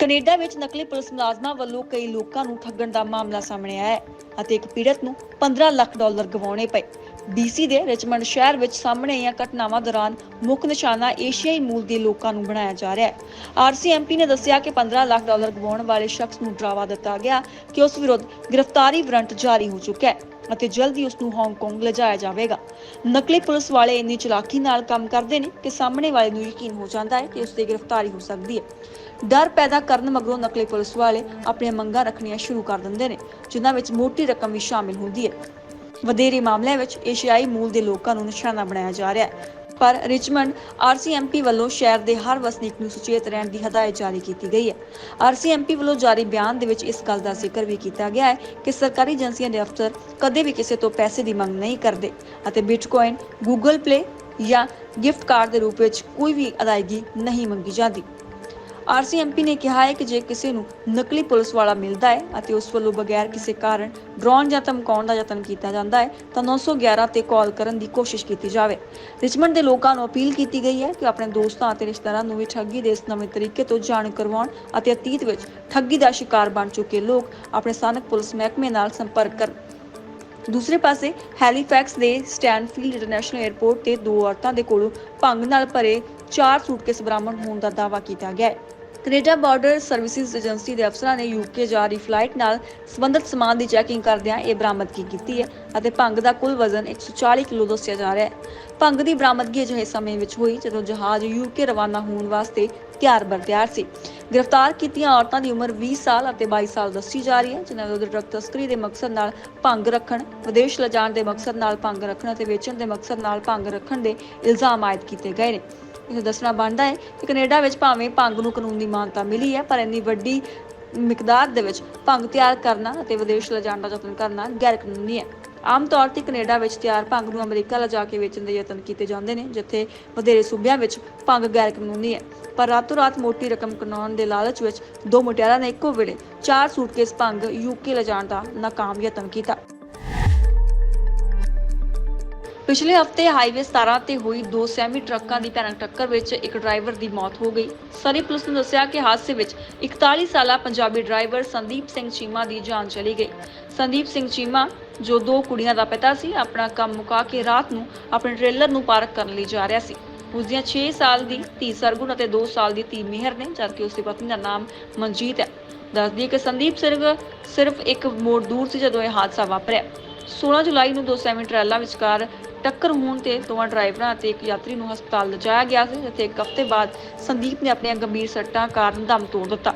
Canada ਵਿੱਚ ਨਕਲੀ police ਮੁਲਾਜ਼ਮਾਂ ਵੱਲੋਂ ਕਈ ਲੋਕਾਂ ਨੂੰ ਠੱਗਣ ਦਾ ਮਾਮਲਾ ਸਾਹਮਣੇ ਆਇਆ ਹੈ ਅਤੇ ਇੱਕ ਪੀੜਤ ਨੂੰ 15 ਲੱਖ ਡਾਲਰ ਗਵਾਉਣੇ ਪਏ। BC ਦੇ ਰਿਚਮੰਡ ਸ਼ਹਿਰ ਵਿੱਚ ਸਾਹਮਣੇ ਆਈਆਂ ਘਟਨਾਵਾਂ ਦੌਰਾਨ ਮੁੱਖ ਨਿਸ਼ਾਨਾ ਏਸ਼ੀਆਈ ਮੂਲ ਦੇ ਲੋਕਾਂ ਨੂੰ ਬਣਾਇਆ ਜਾ ਰਿਹਾ ਹੈ। RCMP ਨੇ ਦੱਸਿਆ ਕਿ 15 ਲੱਖ ਡਾਲਰ ਗਵਾਉਣ ਵਾਲੇ ਸ਼ਖਸ ਨੂੰ ਡਰਾਵਾ ਦਿੱਤਾ ਗਿਆ ਕਿ ਉਸ ਵਿਰੁੱਧ ਗ੍ਰਿਫਤਾਰੀ ਵਾਰੰਟ ਜਾਰੀ ਹੋ ਚੁੱਕਾ ਹੈ। ਅਤੇ ਜਲਦੀ ਉਸ ਨੂੰ ਹਾਂਗਕਾਂਗ ਲਿਜਾਇਆ ਜਾਵੇਗਾ। ਨਕਲੀ ਪੁਲਿਸ ਵਾਲੇ ਇੰਨੀ ਚਲਾਕੀ ਨਾਲ ਕੰਮ ਕਰਦੇ ਨੇ ਕਿ ਸਾਹਮਣੇ ਵਾਲੇ ਨੂੰ ਯਕੀਨ ਹੋ ਜਾਂਦਾ ਹੈ ਕਿ ਉਸ ਦੀ ਗ੍ਰਿਫਤਾਰੀ ਹੋ ਸਕਦੀ ਹੈ। ਡਰ ਪੈਦਾ ਕਰਨ ਮਗਰੋਂ ਨਕਲੀ ਪੁਲਿਸ ਵਾਲੇ ਆਪਣੀਆਂ ਮੰਗਾਂ ਰੱਖਣੀਆਂ ਸ਼ੁਰੂ ਕਰ ਦਿੰਦੇ ਨੇ, ਜਿਨ੍ਹਾਂ ਵਿੱਚ ਮੋਟੀ ਰਕਮ ਵੀ ਸ਼ਾਮਿਲ ਹੁੰਦੀ ਹੈ। ਵਧੇਰੇ ਮਾਮਲਿਆਂ ਵਿੱਚ ਏਸ਼ੀਆਈ ਮੂਲ ਦੇ ਲੋਕਾਂ ਨੂੰ ਨਿਸ਼ਾਨਾ ਬਣਾਇਆ ਜਾ ਰਿਹਾ ਹੈ। ਪਰ ਰਿਚਮੰਡ ਆਰਸੀਐਮਪੀ ਵੱਲੋਂ ਸ਼ਹਿਰ ਦੇ ਹਰ ਵਸਨੀਕ ਨੂੰ ਸੁਚੇਤ ਰਹਿਣ ਦੀ ਹਦਾਇਤ ਜਾਰੀ ਕੀਤੀ ਗਈ ਹੈ। ਆਰਸੀਐਮਪੀ ਵੱਲੋਂ ਜਾਰੀ ਬਿਆਨ ਦੇ ਵਿੱਚ ਇਸ ਗੱਲ ਦਾ ਜ਼ਿਕਰ ਵੀ ਕੀਤਾ ਗਿਆ ਹੈ ਕਿ ਸਰਕਾਰੀ ਏਜੰਸੀਆਂ ਦੇ ਅਫਸਰ ਕਦੇ ਵੀ ਕਿਸੇ ਤੋਂ ਪੈਸੇ ਦੀ ਮੰਗ ਨਹੀਂ ਕਰਦੇ ਅਤੇ ਬਿਟਕੋਇਨ, ਗੂਗਲ ਪਲੇ ਜਾਂ ਗਿਫਟ ਕਾਰਡ ਦੇ ਰੂਪ ਵਿੱਚ ਕੋਈ ਵੀ ਅਦਾਇਗੀ ਨਹੀਂ ਮੰਗੀ ਜਾਂਦੀ। ਆਰਸੀਐਮਪੀ ਨੇ ਕਿਹਾ ਹੈ ਕਿ ਜੇ ਕਿਸੇ ਨੂੰ ਨਕਲੀ ਪੁਲਿਸ ਵਾਲਾ ਮਿਲਦਾ ਹੈ ਅਤੇ ਉਸ ਵੱਲੋਂ ਬਗੈਰ ਕਿਸੇ ਕਾਰਨ ਡਰਾਉਣ ਜਾਂ ਧਮਕਾਉਣ ਦਾ ਯਤਨ ਕੀਤਾ ਜਾਂਦਾ ਹੈ, ਤਾਂ 911 ਤੇ ਕਾਲ ਕਰਨ ਦੀ ਕੋਸ਼ਿਸ਼ ਕੀਤੀ ਜਾਵੇ। ਰਿਚਮੰਡ ਦੇ ਲੋਕਾਂ ਨੂੰ ਅਪੀਲ ਕੀਤੀ ਗਈ ਹੈ ਕਿ ਆਪਣੇ ਦੋਸਤਾਂ ਅਤੇ ਰਿਸ਼ਤੇਦਾਰਾਂ ਨੂੰ ਵੀ ਠੱਗੀ ਦੇ ਇਸ ਨਵੇਂ ਤਰੀਕੇ ਤੋਂ ਜਾਣੂ ਕਰਵਾਉਣ ਅਤੇ ਅਤੀਤ ਵਿੱਚ ਠੱਗੀ ਦਾ ਸ਼ਿਕਾਰ ਬਣ ਚੁੱਕੇ ਲੋਕ ਆਪਣੇ ਸਥਾਨਕ ਪੁਲਿਸ ਮਹਿਕਮੇ ਨਾਲ ਸੰਪਰਕ ਕਰਨ। ਦੂਸਰੇ ਪਾਸੇ ਹੈਲੀਫੈਕਸ ਦੇ ਸਟੈਨਫੀਲਡ ਇੰਟਰਨੈਸ਼ਨਲ 에ਅਰਪੋਰਟ ਤੇ ਦੋ ਔਰਤਾਂ ਦੇ ਕੋਲੋਂ ਭੰਗ ਨਾਲ ਭਰੇ ਚਾਰ ਸੂਟਕੇਸ ਬਰਾਮਦ ਹੋਣ ਦਾ ਦਾਅਵਾ ਕੀਤਾ ਗਿਆ ਹੈ। ਕੈਨੇਡਾ ਬਾਰਡਰ ਸਰਵਿਸਿਜ਼ ਏਜੰਸੀ ਦੇ ਅਫਸਰਾਂ ਨੇ ਯੂਕੇ ਜਾ ਰਹੀ ਫਲਾਈਟ ਨਾਲ ਸੰਬੰਧਿਤ ਸਮਾਨ ਦੀ ਚੈਕਿੰਗ ਕਰਦਿਆਂ ਇਹ ਬਰਾਮਦਗੀ ਕੀਤੀ ਹੈ ਅਤੇ ਭੰਗ ਦਾ ਕੁੱਲ ਵਜ਼ਨ 140 ਕਿਲੋ ਦੱਸਿਆ ਜਾ ਰਿਹਾ ਹੈ। ਭੰਗ ਦੀ ਬਰਾਮਦਗੀ ਅਜਿਹੇ ਸਮੇਂ ਵਿੱਚ ਹੋਈ ਜਦੋਂ ਜਹਾਜ਼ ਯੂਕੇ ਰਵਾਨਾ ਹੋਣ ਵਾਸਤੇ ਤਿਆਰ ਬਰ ਤਿਆਰ ਸੀ। ਗ੍ਰਿਫਤਾਰ ਕੀਤੀਆਂ ਔਰਤਾਂ ਦੀ ਉਮਰ 20 ਸਾਲ ਅਤੇ 22 ਸਾਲ ਦੱਸੀ ਜਾ ਰਹੀ ਹੈ, ਜਿਨ੍ਹਾਂ ਵਿਰੁੱਧ ਡਰੱਗ ਤਸਕਰੀ ਦੇ ਮਕਸਦ ਨਾਲ ਭੰਗ ਰੱਖਣ, ਵਿਦੇਸ਼ ਲਿਜਾਣ ਦੇ ਮਕਸਦ ਨਾਲ ਭੰਗ ਰੱਖਣ ਅਤੇ ਵੇਚਣ ਦੇ ਮਕਸਦ ਨਾਲ ਭੰਗ ਰੱਖਣ ਦੇ ਇਲਜ਼ਾਮ ਆਇਦ ਕੀਤੇ ਗਏ ਨੇ। ਇਹ ਦੱਸਣਾ ਬਣਦਾ ਹੈ ਕਿ ਕੈਨੇਡਾ ਵਿੱਚ ਭਾਵੇਂ ਭੰਗ ਨੂੰ ਕਾਨੂੰਨੀ ਮਾਨਤਾ ਮਿਲੀ ਹੈ, ਪਰ ਇੰਨੀ ਵੱਡੀ ਮਿਕਦਾਰ ਦੇ ਵਿੱਚ ਭੰਗ ਤਿਆਰ ਕਰਨਾ ਅਤੇ ਵਿਦੇਸ਼ ਲਿਜਾਣ ਦਾ ਯਤਨ ਕਰਨਾ ਗੈਰ ਕਾਨੂੰਨੀ ਹੈ। ਆਮ ਤੌਰ ਤੇ ਕੈਨੇਡਾ ਵਿੱਚ ਤਿਆਰ ਭੰਗ ਨੂੰ ਅਮਰੀਕਾ ਲਿਜਾ ਕੇ ਵੇਚਣ ਦੇ ਯਤਨ ਕੀਤੇ ਜਾਂਦੇ ਨੇ, ਜਿੱਥੇ ਵਧੇਰੇ ਸੂਬਿਆਂ ਵਿੱਚ ਭੰਗ ਗੈਰ ਕਾਨੂੰਨੀ ਹੈ। ਪਰ ਰਾਤੋਂ ਰਾਤ ਮੋਟੀ ਰਕਮ ਕਮਾਉਣ ਦੇ ਲਾਲਚ ਵਿੱਚ ਦੋ ਮੁਟਿਆਰਾਂ ਨੇ ਇੱਕੋ ਵੇਲੇ ਚਾਰ ਸੂਟਕੇਸ ਭੰਗ ਯੂਕੇ ਲਿਜਾਣ ਦਾ ਨਾਕਾਮ ਯਤਨ ਕੀਤਾ। ਪਿਛਲੇ ਹਫ਼ਤੇ ਹਾਈਵੇ 17 ਤੇ ਹੋਈ ਦੋ ਸੈਮੀ ਟਰੱਕਾਂ ਦੀ ਭਿਆਨਕ ਟੱਕਰ ਵਿੱਚ ਇੱਕ ਡਰਾਈਵਰ ਦੀ ਮੌਤ ਹੋ ਗਈ। ਸਰੀ ਪੁਲਿਸ ਨੇ ਦੱਸਿਆ ਕਿ ਹਾਦਸੇ ਵਿੱਚ 41 ਸਾਲਾ ਪੰਜਾਬੀ ਡਰਾਈਵਰ ਸੰਦੀਪ ਸਿੰਘ ਚੀਮਾ ਦੀ ਜਾਨ ਚਲੀ ਗਈ। ਸੰਦੀਪ ਸਿੰਘ ਚੀਮਾ, ਜੋ ਦੋ ਕੁੜੀਆਂ ਦਾ ਪਿਤਾ ਸੀ, ਆਪਣਾ ਕੰਮ ਮੁਕਾ ਕੇ ਰਾਤ ਨੂੰ ਆਪਣੇ ਟ੍ਰੇਲਰ ਨੂੰ ਪਾਰਕ ਕਰਨ ਲਈ ਜਾ ਰਿਹਾ ਸੀ। ਉਸ ਦੀਆਂ 6 ਸਾਲ ਦੀ ਧੀ ਸਰਗੁਣ ਅਤੇ 2 ਸਾਲ ਦੀ ਧੀ ਮਿਹਰ ਨੇ, ਜਦਕਿ ਉਸ ਦੀ ਪਤਨੀ ਦਾ ਨਾਮ ਮਨਜੀਤ ਹੈ। ਦੱਸਦੀ ਹੈ ਕਿ ਸੰਦੀਪ ਸਿੰਘ ਸਿਰਫ ਇੱਕ ਮੋੜ ਦੂਰ ਸੀ ਜਦੋਂ ਇਹ ਹਾਦਸਾ ਵਾਪਰਿਆ। 16 ਜੁਲਾਈ ਨੂੰ ਦੋ ਸੈਮੀ ਟਰੈਲਾਂ ਵਿਚਕਾਰ ਟੱਕਰ ਹੋਣ ਤੇ ਦੋਵਾਂ ਡਰਾਈਵਰਾਂ ਅਤੇ ਇੱਕ ਯਾਤਰੀ ਨੂੰ ਹਸਪਤਾਲ ਲਿਜਾਇਆ ਗਿਆ ਸੀ, ਜਿੱਥੇ ਇੱਕ ਹਫ਼ਤੇ ਬਾਅਦ ਸੰਦੀਪ ਨੇ ਆਪਣੀਆਂ ਗੰਭੀਰ ਸੱਟਾਂ ਕਾਰਨ ਦਮ ਤੋੜ ਦਿੱਤਾ।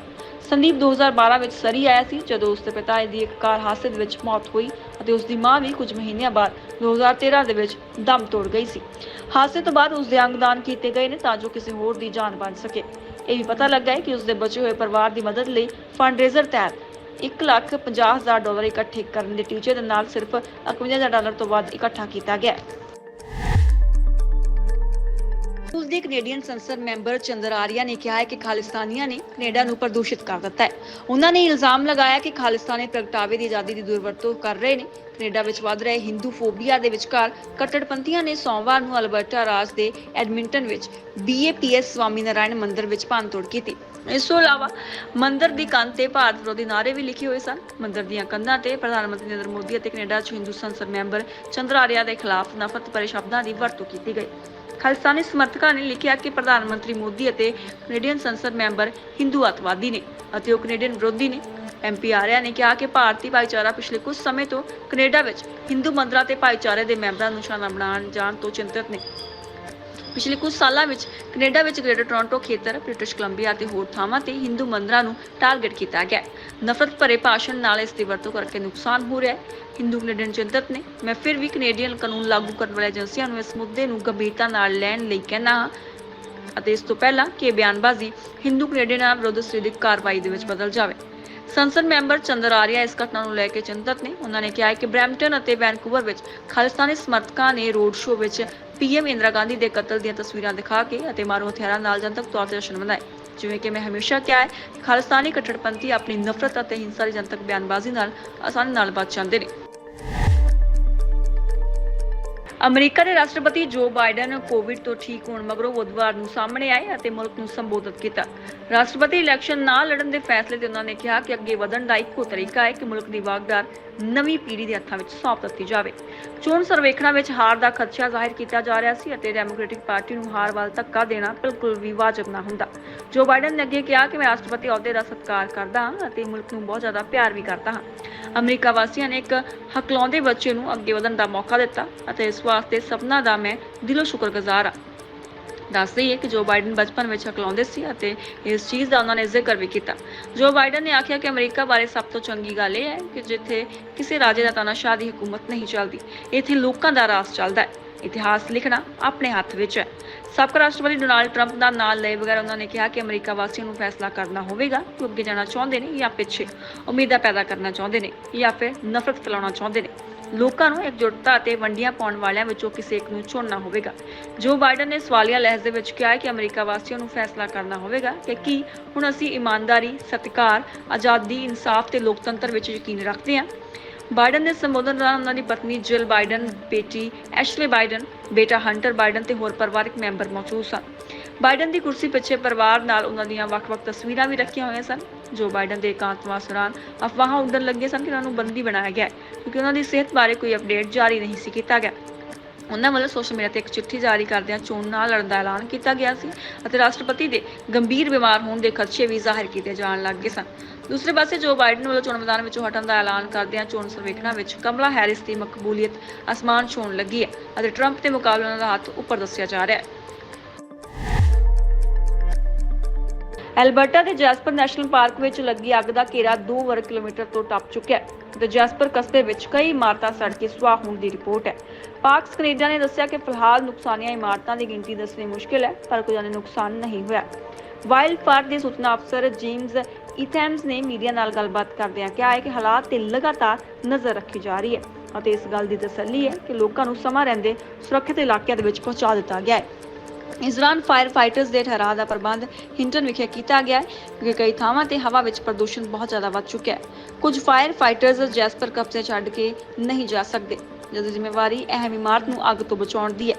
ਸੰਦੀਪ 2012 ਵਿੱਚ ਸਰੀ ਆਇਆ ਸੀ, ਜਦੋਂ ਉਸ ਦੇ ਪਿਤਾ ਦੀ ਇੱਕ ਕਾਰ ਹਾਦਸੇ ਦੇ ਵਿੱਚ ਮੌਤ ਹੋਈ ਅਤੇ ਉਸ ਦੀ ਮਾਂ ਵੀ ਕੁਝ ਮਹੀਨਿਆਂ ਬਾਅਦ 2013 ਦੇ ਵਿੱਚ ਦਮ ਤੋੜ ਗਈ ਸੀ। ਹਾਦਸੇ ਤੋਂ ਬਾਅਦ ਉਸ ਦੇ ਅੰਗਦਾਨ ਕੀਤੇ ਗਏ ਨੇ ਤਾਂ ਜੋ ਕਿਸੇ ਹੋਰ ਦੀ ਜਾਨ ਬਚ ਸਕੇ। ਇਹ ਵੀ ਪਤਾ ਲੱਗਾ ਹੈ ਕਿ ਉਸ ਦੇ ਬਚੇ ਹੋਏ ਪਰਿਵਾਰ ਦੀ ਮਦਦ ਲਈ ਫੰਡਰੇਜ਼ਰ ਤਹਿਤ 1 ਲੱਖ 50 ਡਾਲਰ ਇਕੱਠੇ ਕਰਨ ਦੇ ਟੀਚੇ ਦੇ ਨਾਲ ਸਿਰਫ 51000 ਡਾਲਰ ਤੋਂ ਵੱਧ ਇਕੱਠਾ ਕੀਤਾ ਗਿਆ ਹੈ। ਦੇ ਕੈਨੇਡੀਅਨ ਸੰਸਦ ਮੈਂਬਰ ਚੰਦਰ ਆਰੀਆ ਨੇ ਕਿਹਾ ਹੈ ਕਿ ਖਾਲਿਸਤਾਨੀਆਂ ਨੇ ਕੈਨੇਡਾ ਨੂੰ ਪ੍ਰਦੂਸ਼ਿਤ ਕਰ ਦਿੱਤਾ ਹੈ। ਉਹਨਾਂ ਨੇ ਇਲਜ਼ਾਮ ਲਗਾਇਆ ਕਿ ਖਾਲਿਸਤਾਨੀ ਪ੍ਰਗਟਾਵੇ ਦੀ ਆਜ਼ਾਦੀ ਦੀ ਦੁਰਵਰਤੋਂ ਕਰ ਰਹੇ ਨੇ। ਕੈਨੇਡਾ ਵਿੱਚ ਵੱਧ ਰਹੇ ਹਿੰਦੂ ਫੋਬੀਆ ਦੇ ਵਿਚਕਾਰ ਕੱਟੜਪੰਥੀਆਂ ਨੇ ਸੋਮਵਾਰ ਨੂੰ ਅਲਬਰਟਾ ਰਾਜ ਦੇ ਐਡਮਿੰਟਨ ਵਿੱਚ BAPS ਸਵਾਮੀ ਨਾਰਾਇਣ ਮੰਦਿਰ ਵਿੱਚ ਭੰਨਤੋੜ ਕੀਤੀ। ਇਸ ਤੋਂ ਇਲਾਵਾ ਮੰਦਿਰ ਦੀ ਕੰਧ ਤੇ ਭਾਰਤ ਵਿਰੋਧੀ ਨਾਅਰੇ ਵੀ ਲਿਖੇ ਹੋਏ ਸਨ। ਮੰਦਿਰ ਦੀਆਂ ਕੰਧਾਂ ਤੇ ਪ੍ਰਧਾਨ ਮੰਤਰੀ ਨਰਿੰਦਰ ਮੋਦੀ ਅਤੇ ਕੈਨੇਡਾ 'ਚ ਹਿੰਦੂ ਸੰਸਦ ਮੈਂਬਰ ਚੰਦਰ ਆਰੀਆ ਦੇ ਖਿਲਾਫ ਨਫ਼ਰਤ ਭਰੇ ਸ਼ਬਦਾਂ ਦੀ ਵਰਤੋਂ ਕੀਤੀ ਗਈ। ਖਾਲਿਸਤਾਨੀ ਸਮਰਥਕਾਂ ਨੇ ਲਿਖਿਆ ਕਿ ਪ੍ਰਧਾਨ ਮੰਤਰੀ ਮੋਦੀ ਅਤੇ ਕੈਨੇਡੀਅਨ ਸੰਸਦ ਮੈਂਬਰ ਹਿੰਦੂ ਅਤਵਾਦੀ ਨੇ ਅਤੇ ਉਹ ਕੈਨੇਡੀਅਨ ਵਿਰੋਧੀ ਨੇ। ਐਮਪੀ ਆਰਿਆ ਨੇ ਕਿਹਾ ਕਿ ਭਾਰਤੀ ਭਾਈਚਾਰਾ ਪਿਛਲੇ ਕੁਝ ਸਮੇਂ ਤੋਂ ਕੈਨੇਡਾ ਵਿੱਚ ਹਿੰਦੂ ਮੰਦਰਾਂ ਤੇ ਭਾਈਚਾਰੇ ਦੇ ਮੈਂਬਰਾਂ ਨੂੰ ਨਿਸ਼ਾਨਾ ਬਣਾਉਣ ਜਾਣ ਤੋਂ ਚਿੰਤਤ ਨੇ। ਪਿਛਲੇ ਕੁਝ ਸਾਲਾਂ ਵਿੱਚ ਕੈਨੇਡਾ ਵਿੱਚ ਗ੍ਰੇਟਰ ਟੋਰਾਂਟੋ ਖੇਤਰ ਬ੍ਰਿਟਿਸ਼ ਕੋਲੰਬੀਆ ਅਤੇ ਹੋਰ ਥਾਵਾਂ ਤੇ ਹਿੰਦੂ ਮੰਦਰਾਂ ਨੂੰ ਟਾਰਗੇਟ ਕੀਤਾ ਗਿਆ। ਨਫ਼ਰਤ ਭਰੇ ਭਾਸ਼ਣ ਨਾਲ ਇਸ ਦੀ ਵਰਤੋਂ ਕਰਕੇ ਨੁਕਸਾਨ ਹੋ ਰਿਹਾ ਹੈ। ਹਿੰਦੂ ਕੈਨੇਡੀਅਨ ਚਿੰਤਤ ਨੇ ਮੈਂ ਫਿਰ ਵੀ ਕੈਨੇਡੀਅਨ ਕਾਨੂੰਨ ਲਾਗੂ ਕਰਨ ਵਾਲੇ ਏਜੰਸੀਆਂ ਨੂੰ ਇਸ ਮੁੱਦੇ ਨੂੰ ਗੰਭੀਰਤਾ ਨਾਲ ਲੈਣ ਲਈ ਕਹਿਣਾ ਹਾਂ ਅਤੇ ਇਸ ਤੋਂ ਪਹਿਲਾਂ ਕਿ ਬਿਆਨਬਾਜ਼ੀ ਹਿੰਦੂ ਕੈਨੇਡੀਅਨਾਂ ਵਿਰੁੱਧ ਸਰੀਰਕ ਕਾਰਵਾਈ ਦੇ ਵਿੱਚ ਬਦਲ ਜਾਵੇ। ਸੰਸਦ ਮੈਂਬਰ ਚੰਦਰ ਆਰੀਆ ਇਸ ਘਟਨਾ ਨੂੰ ਲੈ ਕੇ ਚਿੰਤਤ ਨੇ ਉਹਨਾਂ ਨੇ ਕਿਹਾ ਕਿ ਬ੍ਰੈਂਪਟਨ ਅਤੇ ਵੈਨਕੂਵਰ ਵਿੱਚ ਖਾਲਿਸਤਾਨੀ ਸਮਰਥਕਾਂ ਨੇ ਰੋਡ ਸ਼ੋਅ ਵਿੱਚ ਪੀਐਮ ਇੰਦਰਾ ਗਾਂਧੀ ਦੇ ਕਤਲ ਦੀਆਂ ਤਸਵੀਰਾਂ ਦਿਖਾ ਕੇ ਅਤੇ ਮਾਰੂ ਹਥਿਆਰਾਂ ਨਾਲ ਜਨਤਕ ਤੌਰ ਤੇ ਜਸ਼ਨ ਮਨਾਏ। ਜਿਵੇਂ ਕਿ ਮੈਂ ਹਮੇਸ਼ਾ ਕਿਹਾ ਹੈ ਕਿ ਖਾਲਿਸਤਾਨੀ ਕੱਟੜਪੰਥੀ ਆਪਣੀ ਨਫ਼ਰਤ ਅਤੇ ਹਿੰਸਾ ਦੀ ਜਨਤਕ ਬਿਆਨਬਾਜ਼ੀ ਨਾਲ ਆਸਾਨੀ ਨਾਲ ਬਚ ਜਾਂਦੇ ਨੇ। ਅਮਰੀਕਾ ਦੇ ਰਾਸ਼ਟਰਪਤੀ ਜੋ ਬਾਈਡਨ ਕੋਵਿਡ ਤੋਂ ਠੀਕ ਹੋਣ ਮਗਰੋਂ ਬੁੱਧਵਾਰ ਨੂੰ ਸਾਹਮਣੇ ਆਏ ਅਤੇ ਮੁਲਕ ਨੂੰ ਸੰਬੋਧਿਤ ਕੀਤਾ। ਰਾਸ਼ਟਰਪਤੀ ਇਲੈਕਸ਼ਨ ਨਾ ਲੜਨ ਦੇ ਫੈਸਲੇ ਤੇ ਉਹਨਾਂ ਨੇ ਕਿਹਾ ਕਿ ਅੱਗੇ ਵਧਣ ਦਾ ਇੱਕੋ ਤਰੀਕਾ ਹੈ ਕਿ ਮੁਲਕ ਦੀ ਵਾਗਦਾਰ ਨਵੀਂ ਪੀੜ੍ਹੀ ਦੇ ਹੱਥਾਂ ਵਿੱਚ ਸੌਂਪ ਦਿੱਤੀ ਜਾਵੇ। ਚੋਣ ਸਰਵੇਖਣਾਂ ਵਿੱਚ ਹਾਰ ਦਾ ਖਦਸ਼ਾ ਜ਼ਾਹਿਰ ਕੀਤਾ ਜਾ ਰਿਹਾ ਸੀ ਅਤੇ ਡੈਮੋਕ੍ਰੈਟਿਕ ਪਾਰਟੀ ਨੂੰ ਹਾਰ ਵੱਲ ਧੱਕਾ ਦੇਣਾ ਬਿਲਕੁਲ ਵੀ ਵਾਜਬ ਨਾ ਹੁੰਦਾ। ਜੋ ਬਾਈਡਨ ਨੇ ਅੱਗੇ ਕਿਹਾ ਕਿ ਮੈਂ ਰਾਸ਼ਟਰਪਤੀ ਅਹੁਦੇ ਦਾ ਸਤਿਕਾਰ ਕਰਦਾ ਹਾਂ ਅਤੇ ਮੁਲਕ ਨੂੰ ਬਹੁਤ ਜ਼ਿਆਦਾ ਪਿਆਰ ਵੀ ਕਰਦਾ ਹਾਂ। ਅਮਰੀਕਾ ਵਾਸੀਆਂ ਨੇ ਇੱਕ ਹਕਲਾਉਂਦੇ ਬੱਚੇ ਨੂੰ ਅੱਗੇ ਵਧਣ ਦਾ ਮੌਕਾ ਦਿੱਤਾ ਅਤੇ ਇਸ ਵਾਸਤੇ ਸਭਨਾਂ ਦਾ ਮੈਂ ਦਿਲੋਂ ਸ਼ੁਕਰਗੁਜ਼ਾਰ ਹਾਂ। ਦੱਸ ਦਈਏ ਕਿ ਜੋ ਬਾਈਡਨ ਬਚਪਨ ਵਿੱਚ ਹਕਲਾਉਂਦੇ ਸੀ ਅਤੇ ਇਸ ਚੀਜ਼ ਦਾ ਉਹਨਾਂ ਨੇ ਜ਼ਿਕਰ ਵੀ ਕੀਤਾ। ਜੋ ਬਾਈਡਨ ਨੇ ਆਖਿਆ ਕਿ ਅਮਰੀਕਾ ਬਾਰੇ ਸਭ ਤੋਂ ਚੰਗੀ ਗੱਲ ਇਹ ਹੈ ਕਿ ਜਿੱਥੇ ਕਿਸੇ ਰਾਜੇ ਦਾ ਤਾਨਾਸ਼ਾਹ ਦੀ ਹਕੂਮਤ ਨਹੀਂ ਚੱਲਦੀ, ਇੱਥੇ ਲੋਕਾਂ ਦਾ ਰਾਜ ਚੱਲਦਾ ਹੈ। ਇਤਿਹਾਸ ਲਿਖਣਾ ਆਪਣੇ ਹੱਥ ਵਿੱਚ ਹੈ। ਸਾਬਕਾ ਰਾਸ਼ਟਰਪਤੀ ਡੋਨਾਲਡ ਟਰੰਪ ਦਾ ਨਾਮ ਲਏ ਬਗੈਰ ਉਹਨਾਂ ਨੇ ਕਿਹਾ ਕਿ ਅਮਰੀਕਾ ਵਾਸੀਆਂ ਨੂੰ ਫੈਸਲਾ ਕਰਨਾ ਹੋਵੇਗਾ, ਕਿ ਅੱਗੇ ਜਾਣਾ ਚਾਹੁੰਦੇ ਨੇ ਜਾਂ ਪਿੱਛੇ ਉਮੀਦਾਂ ਪੈਦਾ ਕਰਨਾ ਚਾਹੁੰਦੇ ਨੇ ਜਾਂ ਫਿਰ ਨਫ਼ਰਤ ਫੈਲਾਉਣਾ ਚਾਹੁੰਦੇ ਨੇ। ਲੋਕਾਂ ਨੂੰ ਇਕਜੁੱਟਤਾ ਅਤੇ ਵੰਡੀਆਂ ਪਾਉਣ ਵਾਲਿਆਂ ਵਿੱਚੋਂ ਕਿਸੇ ਇੱਕ ਨੂੰ ਚੁਣਨਾ ਹੋਵੇਗਾ। ਜੋ ਬਾਈਡਨ ਨੇ ਸਵਾਲੀਆ ਲਹਿਜ਼ੇ ਵਿੱਚ ਕਿਹਾ ਕਿ ਅਮਰੀਕਾ ਵਾਸੀਆਂ ਨੂੰ ਫੈਸਲਾ ਕਰਨਾ ਹੋਵੇਗਾ ਕਿ ਕੀ ਹੁਣ ਅਸੀਂ ਇਮਾਨਦਾਰੀ, ਸਤਿਕਾਰ, ਆਜ਼ਾਦੀ, ਇਨਸਾਫ ਤੇ ਲੋਕਤੰਤਰ ਵਿੱਚ ਯਕੀਨ ਰੱਖਦੇ ਹਾਂ। ਬਾਈਡਨ ਦੇ ਸੰਬੋਧਨ ਦੌਰਾਨ ਉਹਨਾਂ ਦੀ ਪਤਨੀ ਜਿਲ ਬਾਈਡਨ, ਬੇਟੀ ਐਸ਼ਲੇ ਬਾਈਡਨ, ਬੇਟਾ ਹੰਟਰ ਬਾਈਡਨ ਤੇ ਹੋਰ ਪਰਿਵਾਰਕ ਮੈਂਬਰ ਮੌਜੂਦ ਸਨ। ਬਾਈਡਨ ਦੀ ਕੁਰਸੀ ਪਿੱਛੇ ਪਰਿਵਾਰ ਨਾਲ ਉਹਨਾਂ ਦੀਆਂ ਵੱਖ-ਵੱਖ ਤਸਵੀਰਾਂ ਵੀ ਰੱਖੀਆਂ ਹੋਈਆਂ ਸਨ, ਜੋ ਬਾਈਡਨ ਦੇ ਇਕਾਂਤਵਾਸ ਦੌਰਾਨ ਅਫਵਾਹਾਂ ਉੱਡਣ ਲੱਗੇ ਸਨ ਕਿ ਉਹਨਾਂ ਨੂੰ ਬੰਦੀ ਬਣਾਇਆ ਗਿਆ ਹੈ, ਕਿਉਂਕਿ ਉਹਨਾਂ ਦੀ ਸਿਹਤ ਬਾਰੇ ਕੋਈ ਅਪਡੇਟ ਜਾਰੀ ਨਹੀਂ ਸੀ ਕੀਤਾ ਗਿਆ। ਉਹਨਾਂ ਵੱਲੋਂ ਸੋਸ਼ਲ ਮੀਡੀਆ ਤੇ ਇੱਕ ਚਿੱਠੀ ਜਾਰੀ ਕਰਦਿਆਂ ਚੋਣ ਨਾ ਲੜਨ ਦਾ ਐਲਾਨ ਕੀਤਾ ਗਿਆ ਸੀ ਅਤੇ ਰਾਸ਼ਟਰਪਤੀ ਦੇ ਗੰਭੀਰ ਬਿਮਾਰ ਹੋਣ ਦੇ ਖਦਸ਼ੇ ਵੀ ਜ਼ਾਹਿਰ ਕੀਤੇ ਜਾਣ ਲੱਗੇ ਸਨ। ਦੂਸਰੇ ਪਾਸੇ ਜੋ ਬਾਈਡਨ ਵੱਲੋਂ ਚੋਣ ਮੈਦਾਨ ਵਿੱਚੋਂ ਹਟਣ ਦਾ ਐਲਾਨ ਕਰਦਿਆਂ ਚੋਣ ਸਰਵੇਖਣਾਂ ਵਿੱਚ ਕਮਲਾ ਹੈਰਿਸ ਦੀ ਮਕਬੂਲੀਅਤ ਅਸਮਾਨ ਛੂਹਣ ਲੱਗੀ ਹੈ ਅਤੇ ਟਰੰਪ ਦੇ ਮੁਕਾਬਲੇ ਉਹਨਾਂ ਦਾ ਹੱਥ ਉੱਪਰ ਦੱਸਿਆ ਜਾ ਰਿਹਾ ਹੈ। ਐਲਬਰਟਾ ਦੇ ਜੈਸਪਰ ਨੈਸ਼ਨਲ ਪਾਰਕ ਵਿੱਚ ਲੱਗੀ ਅੱਗ ਦਾ ਘੇਰਾ 2 ਵਰਗ ਕਿਲੋਮੀਟਰ ਤੋਂ ਟੱਪ ਚੁੱਕਿਆ ਹੈ ਤੇ ਜੈਸਪਰ ਕਸਬੇ ਵਿੱਚ ਕਈ ਇਮਾਰਤਾਂ ਸੜ ਕੇ ਸੁਆਹ ਹੋਣ ਦੀ ਰਿਪੋਰਟ ਹੈ। ਪਾਰਕਸ ਕੈਨੇਡਾ ਨੇ ਦੱਸਿਆ ਕਿ ਫਿਲਹਾਲ ਨੁਕਸਾਨੀਆਂ ਇਮਾਰਤਾਂ ਦੀ ਗਿਣਤੀ ਦੱਸਣੀ ਮੁਸ਼ਕਿਲ ਹੈ, ਪਰ ਕੋਈ ਜਾਨੀ ਨੁਕਸਾਨ ਨਹੀਂ ਹੋਇਆ। ਵਾਈਲਡ ਫਾਇਰ ਦੇ ਸੂਚਨਾ ਅਫਸਰ ਜੇਮਸ ਇਥੈਮਸ ਨੇ ਮੀਡੀਆ ਨਾਲ ਗੱਲਬਾਤ ਕਰਦਿਆਂ ਕਿਹਾ ਹੈ ਕਿ ਹਾਲਾਤ ਤੇ ਲਗਾਤਾਰ ਨਜ਼ਰ ਰੱਖੀ ਜਾ ਰਹੀ ਹੈ ਅਤੇ ਇਸ ਗੱਲ ਦੀ ਤਸੱਲੀ ਹੈ ਕਿ ਲੋਕਾਂ ਨੂੰ ਸਮਾਂ ਰਹਿੰਦੇ ਸੁਰੱਖਿਅਤ ਇਲਾਕਿਆਂ ਦੇ ਵਿੱਚ ਪਹੁੰਚਾ ਦਿੱਤਾ ਗਿਆ ਹੈ। ਇਸ ਦੌਰਾਨ ਫਾਇਰ ਫਾਈਟਰਸ ਦੇ ਠਹਿਰਾਅ ਦਾ ਪ੍ਰਬੰਧ ਹਿੰਟਨ ਵਿਖੇ ਕੀਤਾ ਗਿਆ ਹੈ, ਕਿਉਂਕਿ ਕਈ ਥਾਵਾਂ ਤੇ ਹਵਾ ਵਿੱਚ ਪ੍ਰਦੂਸ਼ਣ ਬਹੁਤ ਜ਼ਿਆਦਾ ਵੱਧ ਚੁੱਕਿਆ ਹੈ। ਕੁਝ ਫਾਇਰ ਫਾਈਟਰਸ ਜੈਸਪਰ ਕਬਜ਼ੇ ਛੱਡ ਕੇ ਨਹੀਂ ਜਾ ਸਕਦੇ, ਜਦੋਂ ਜ਼ਿੰਮੇਵਾਰੀ ਅਹਿਮ ਇਮਾਰਤ ਨੂੰ ਅੱਗ ਤੋਂ ਬਚਾਉਣ ਦੀ ਹੈ।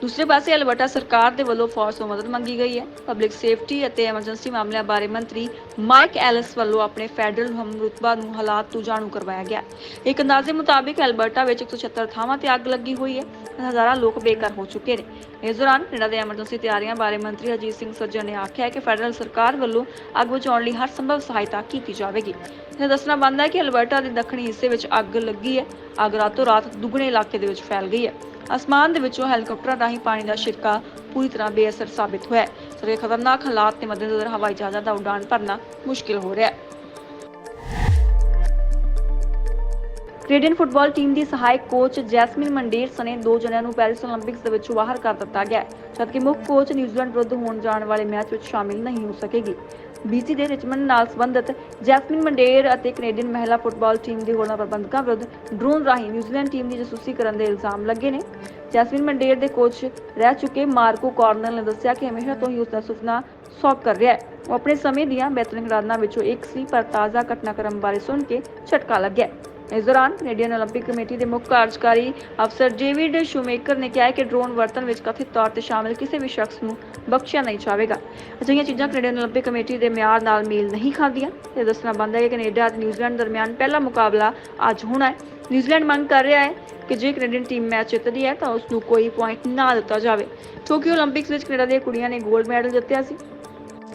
ਦੂਸਰੇ ਪਾਸੇ ਅਲਬਰਟਾ ਸਰਕਾਰ ਦੇ ਵੱਲੋਂ ਫੌਜ ਤੋਂ ਮਦਦ ਮੰਗੀ ਗਈ ਹੈ। ਪਬਲਿਕ ਸੇਫਟੀ ਅਤੇ ਐਮਰਜੈਂਸੀ ਮਾਮਲਿਆਂ ਬਾਰੇ ਮੰਤਰੀ ਮਾਈਕ ਐਲਿਸ ਵੱਲੋਂ ਆਪਣੇ ਫੈਡਰਲ ਹਮ ਨੂੰ ਹਾਲਾਤ ਤੋਂ ਜਾਣੂ ਕਰਵਾਇਆ ਗਿਆ। ਇੱਕ ਅੰਦਾਜ਼ੇ ਮੁਤਾਬਿਕ ਅਲਬਰਟਾ ਵਿੱਚ 176 ਥਾਵਾਂ ਤੇ ਅੱਗ ਲੱਗੀ ਹੋਈ ਹੈ। ਹਜ਼ਾਰਾਂ ਲੋਕ ਬੇਘਰ ਹੋ ਚੁੱਕੇ ਨੇ। ਇਸ ਦੌਰਾਨ ਪਿੰਡਾਂ ਦੇ ਐਮਰਜੈਂਸੀ ਤਿਆਰੀਆਂ ਬਾਰੇ ਮੰਤਰੀ ਹਰਜੀਤ ਸਿੰਘ ਸੱਜਣ ਨੇ ਆਖਿਆ ਕਿ ਫੈਡਰਲ ਸਰਕਾਰ ਵੱਲੋਂ ਅੱਗ ਬੁਝਾਉਣ ਲਈ ਹਰ ਸੰਭਵ ਸਹਾਇਤਾ ਕੀਤੀ ਜਾਵੇਗੀ। ਇਹ ਦੱਸਣਾ ਬਣਦਾ ਹੈ ਕਿ ਅਲਬਰਟਾ ਦੇ ਦੱਖਣੀ ਹਿੱਸੇ ਵਿੱਚ ਅੱਗ ਲੱਗੀ ਹੈ। ਅੱਗ ਰਾਤੋਂ ਰਾਤ ਦੁੱਗਣੇ ਇਲਾਕੇ ਦੇ ਵਿੱਚ ਫੈਲ ਗਈ ਹੈ। ਅਸਮਾਨ ਦੇ ਵਿੱਚੋਂ ਹੈਲੀਕਾਪਟਰਾਂ ਰਾਹੀਂ ਪਾਣੀ ਦਾ ਛਿੜਕਾ ਪੂਰੀ ਤਰ੍ਹਾਂ ਬੇਅਸਰ ਸਾਬਿਤ ਹੋਇਆ ਹੈ। ਸਰ ਖਤਰਨਾਕ ਹਾਲਾਤ ਦੇ ਹਵਾਈ ਜਹਾਜ਼ਾਂ ਦਾ ਉਡਾਨ ਭਰਨਾ ਮੁਸ਼ਕਿਲ ਹੋ ਰਿਹਾ ਹੈ। ਕੈਨੇਡੀਅਨ ਫੁੱਟਬਾਲ ਟੀਮ ਦੀ ਸਹਾਇਕ ਕੋਚ ਜੈਸਮਿਨ ਮੰਡੀਰ ਸਣੇ ਦੋ ਜਣਿਆਂ ਨੂੰ ਪੈਰਿਸ 올림픽ਸ ਦੇ ਵਿੱਚੋਂ ਬਾਹਰ ਕਰ ਦਿੱਤਾ ਗਿਆ ਜਦਕਿ ਮੁੱਖ ਕੋਚ ਨਿਊਜ਼ੀਲੈਂਡ ਵਿਰੁੱਧ ਹੋਣ ਜਾਣ ਵਾਲੇ ਮੈਚ ਵਿੱਚ ਸ਼ਾਮਿਲ ਨਹੀਂ ਹੋ ਸਕੇਗੀ। BC ਦੇ ਰਿਚਮੰਡ ਨਾਲ ਸੰਬੰਧਿਤ ਜੈਸਮਿਨ ਮੰਡੇਰ ਅਤੇ ਕੈਨੇਡੀਅਨ ਮਹਿਲਾ ਫੁੱਟਬਾਲ ਟੀਮ ਦੇ ਹੋਰਨਾਂ ਪ੍ਰਬੰਧਕਾਂ ਵਿਰੁੱਧ ਡਰੋਨ ਰਾਹੀਂ ਨਿਊਜ਼ੀਲੈਂਡ ਟੀਮ ਦੀ ਜਾਸੂਸੀ ਕਰਨ ਦੇ ਇਲਜ਼ਾਮ ਲੱਗੇ ਨੇ। ਜੈਸਮਿਨ ਮੰਡੇਰ ਦੇ ਕੋਚ ਰਹਿ ਚੁੱਕੇ ਮਾਰਕੋ ਕਾਰਨਲ ਨੇ ਦੱਸਿਆ ਕਿ ਹਮੇਸ਼ਾ ਤੋਂ ਹੀ ਉਸ ਦਾ ਸੁਪਨਾ ਸੌਕ ਕਰ ਰਿਹਾ ਹੈ। ਉਹ ਆਪਣੇ ਸਮੇਂ ਦੀਆਂ ਬਿਹਤਰੀਨ ਖਿਡਾਰਨਾਂ ਵਿੱਚੋਂ ਇੱਕ ਸੀ, ਪਰ ਤਾਜ਼ਾ ਘਟਨਾਕ੍ਰਮ ਬਾਰੇ ਸੁਣ ਕੇ ਝਟਕਾ ਲੱਗਿਆ ਇਸ ਦੌਰਾਨ ਕੈਨੇਡੀਅਨ 올림픽 ਕਮੇਟੀ ਦੇ ਮੁੱਖ ਕਾਰਜਕਾਰੀ ਅਫਸਰ ਜੇਵਿਡ ਸ਼ੂਮੇਕਰ ਨੇ ਕਿਹਾ ਕਿ ਡਰੋਨ ਵਰਤਨ ਵਿੱਚ ਕਥਿਤ ਤੌਰ ਤੇ ਸ਼ਾਮਲ ਕਿਸੇ ਵੀ ਸ਼ਖਸ ਨੂੰ ਬਖਸ਼ਿਆ ਨਹੀਂ ਜਾਵੇਗਾ। ਅਜਿਹੀਆਂ ਚੀਜ਼ਾਂ ਕੈਨੇਡੀਅਨ 올림픽 ਕਮੇਟੀ ਦੇ ਮਿਆਰ ਨਾਲ ਮੇਲ ਨਹੀਂ ਖਾਂਦੀਆਂ। ਤੇ ਦੱਸਣਾ ਬਣਦਾ ਹੈ ਕਿ ਕੈਨੇਡਾ ਅਤੇ ਨਿਊਜ਼ੀਲੈਂਡ ਦਰਮਿਆਨ ਪਹਿਲਾ ਮੁਕਾਬਲਾ ਅੱਜ ਹੋਣਾ ਹੈ। ਨਿਊਜ਼ੀਲੈਂਡ ਮੰਗ ਕਰ ਰਿਹਾ ਹੈ ਕਿ ਜੇ ਕੈਨੇਡੀਅਨ ਟੀਮ ਮੈਚ ਜਿੱਤਦੀ ਹੈ ਤਾਂ ਉਸ ਨੂੰ ਕੋਈ ਪੁਆਇੰਟ ਨਾ ਦਿੱਤਾ ਜਾਵੇ। ਟੋਕੀਓ 올림픽ਸ ਵਿੱਚ ਕੈਨੇਡਾ ਦੀਆਂ ਕੁੜੀਆਂ ਨੇ 골ਡ ਮੈਡਲ ਜਿੱਤਿਆ ਸੀ।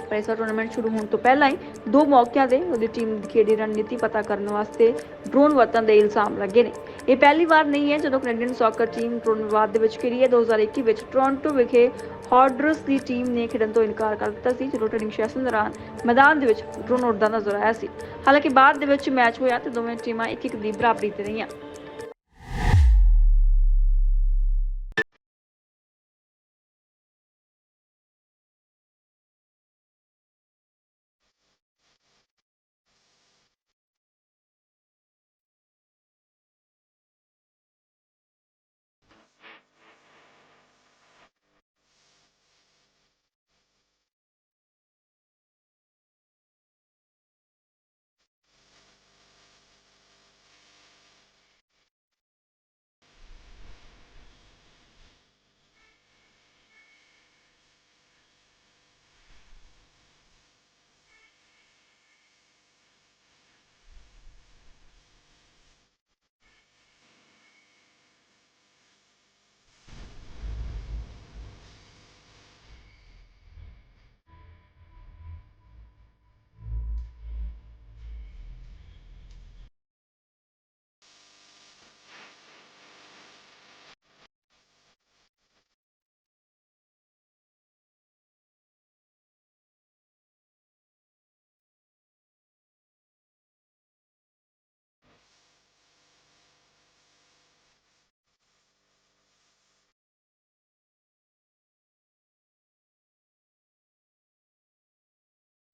ਪਰ ਇਸ ਟੂਰਨਾਮੈਂਟ ਸ਼ੁਰੂ ਹੋਣ ਤੋਂ ਪਹਿਲਾਂ ਹੀ ਦੋ ਮੌਕਿਆਂ ਦੇ ਉਹਦੀ ਟੀਮ ਦੀ ਖੇਡੀ ਰਣਨੀਤੀ ਪਤਾ ਕਰਨ ਵਾਸਤੇ ਡਰੋਨ ਵਰਤਣ ਦੇ ਇਲਜ਼ਾਮ ਲੱਗੇ ਨੇ। ਇਹ ਪਹਿਲੀ ਵਾਰ ਨਹੀਂ ਹੈ ਜਦੋਂ ਕੈਨੇਡੀਅਨ ਸੌਕਰ ਟੀਮ ਡਰੋਨ ਵਿਵਾਦ ਦੇ ਵਿੱਚ ਖੇਡੀ ਹੈ। 2021 ਵਿੱਚ ਟੋਰਾਂਟੋ ਵਿਖੇ ਹਾਰਡਰਸ ਦੀ ਟੀਮ ਨੇ ਖੇਡਣ ਤੋਂ ਇਨਕਾਰ ਕਰ ਦਿੱਤਾ ਸੀ, ਜਦੋਂ ਟ੍ਰੇਨਿੰਗ ਸੈਸ਼ਨ ਦੌਰਾਨ ਮੈਦਾਨ ਦੇ ਵਿੱਚ ਡਰੋਨ ਉੱਡਦਾ ਨਜ਼ਰ ਆਇਆ ਸੀ। ਹਾਲਾਂਕਿ ਬਾਅਦ ਦੇ ਵਿੱਚ ਮੈਚ ਹੋਇਆ ਤੇ ਦੋਵੇਂ ਟੀਮਾਂ ਇੱਕ ਇੱਕ ਦੀ ਬਰਾਬਰੀ ਤੇ ਰਹੀਆਂ।